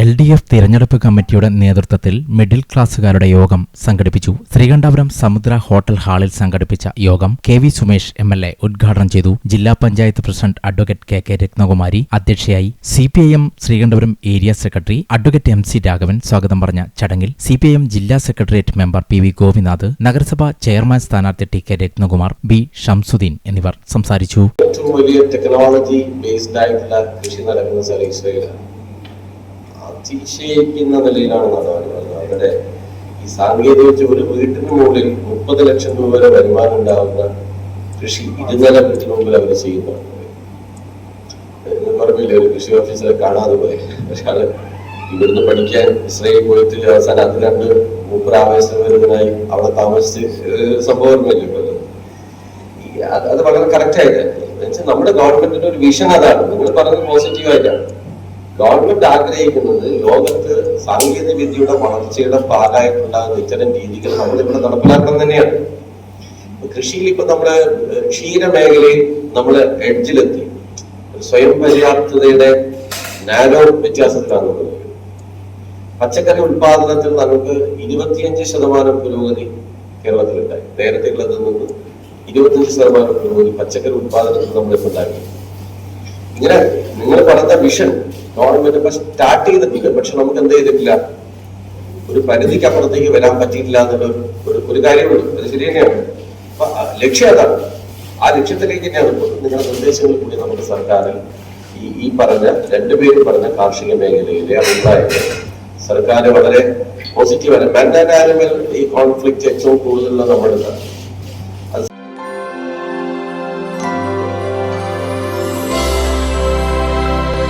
L D F തിരഞ്ഞെടുപ്പ് കമ്മിറ്റിയുടെ നേതൃത്വത്തിൽ മിഡിൽ ക്ലാസ്സുകാരുടെ യോഗം സംഘടിപ്പിച്ചു. ശ്രീകണ്ഠപുരം സമുദ്ര ഹോട്ടൽ ഹാളിൽ സംഘടിപ്പിച്ച യോഗം K V Sumesh M L A ഉദ്ഘാടനം ചെയ്തു. ജില്ലാ panchayat president advocate K K Ratnakumari അധ്യക്ഷയായി C P I M Sreekandapuram area secretary advocate M C Raghavan സ്വാഗതം പറഞ്ഞ ചടങ്ങിൽ സി പി ഐ എം ജില്ലാ secretariat member P V Gopinath നഗരസഭാ chairman സ്ഥാനാർത്ഥി T K Ratnakumar B Shamsuddin എന്നിവർ സംസാരിച്ചു. ഏറ്റവും വലിയ ടെക്നോളജി ബേസ്ഡ് ആയിട്ടുള്ള കൃഷി നടക്കുന്ന അതിശയിക്കുന്ന നിലയിലാണ് നടന്നത് അവരുടെ ഈ സാങ്കേതിക വെച്ച് ഒരു വീട്ടിന് മുകളിൽ മുപ്പത് ലക്ഷം രൂപ വരെ വരുമാനം ഉണ്ടാകുന്ന കൃഷി ഇരുനില വീട്ടിന് മുമ്പിൽ അവർ ചെയ്യുന്നുണ്ട്. പറഞ്ഞില്ലേ ഒരു കൃഷി ഓഫീസറെ കാണാതെ പോയി. ഒരാൾ ഇവിടുന്ന് പഠിക്കാൻ ഇസ്രയേൽ പോയിട്ട് അവസാനം അത് കണ്ട് മൂപ്പരാവേശപരത്തിനായി അവിടെ താമസിച്ച്. ഈ അത് വളരെ കറക്റ്റ് ആയിട്ട്. നമ്മുടെ ഗവൺമെന്റിന്റെ ഒരു വിഷൻ അതാണ്. നിങ്ങൾ പറഞ്ഞത് പോസിറ്റീവ് ആയിട്ടാണ്. ഗവൺമെന്റ് ആഗ്രഹിക്കുന്നത് ലോകത്ത് സാങ്കേതിക വിദ്യയുടെ വളർച്ചയുടെ ഭാഗമായിട്ടുണ്ടാകുന്ന ഇത്തരം രീതികൾ നമ്മൾ ഇവിടെ നടപ്പിലാക്കാൻ തന്നെയാണ്. കൃഷിയിൽ ഇപ്പൊ നമ്മൾ ക്ഷീര മേഖലയിൽ നമ്മൾ എഡ്ജിലെത്തി. സ്വയം പര്യാപ്തതയുടെ നാനോ വ്യത്യാസത്തിലാണ് നമ്മൾ പച്ചക്കറി ഉത്പാദനത്തിൽ നമുക്ക് ഇരുപത്തിയഞ്ച് ശതമാനം പുരോഗതി കേരളത്തിലുണ്ടായി. നേരത്തെ ഉള്ളതിൽ നിന്ന് ഇരുപത്തിയഞ്ച് ശതമാനം പുരോഗതി പച്ചക്കറി ഉത്പാദനത്തിൽ നമ്മൾ ഇപ്പൊ ഉണ്ടാക്കി. ഇങ്ങനെ നിങ്ങൾ പറഞ്ഞ വിഷൻ ഗവൺമെന്റ് വരുമ്പോ സ്റ്റാർട്ട് ചെയ്തിട്ടുണ്ട് പക്ഷെ നമുക്ക് എന്ത് ചെയ്തിട്ടില്ല? ഒരു പരിധിക്ക് അപ്പുറത്തേക്ക് വരാൻ പറ്റിയിട്ടില്ല എന്നുള്ള ഒരു- ഒരു കാര്യമുണ്ട് അത് ശരി തന്നെയാണ്. അപ്പൊ ലക്ഷ്യം അതാണ്. ആ ലക്ഷ്യത്തിലേക്ക് തന്നെയാണ് നിങ്ങളുടെ നിർദ്ദേശങ്ങൾ കൂടി നമ്മുടെ സർക്കാരിൽ ഈ ഈ പറഞ്ഞ രണ്ടുപേരും പറഞ്ഞ കാർഷിക മേഖലയിലെ അഭിപ്രായങ്ങൾ. സർക്കാർ വളരെ പോസിറ്റീവാണ് മാൻ ആൻഡ് ആനിമൽ ഈ കോൺഫ്ലിക്റ്റ് ഏറ്റവും കൂടുതലുള്ള നമ്മുടെ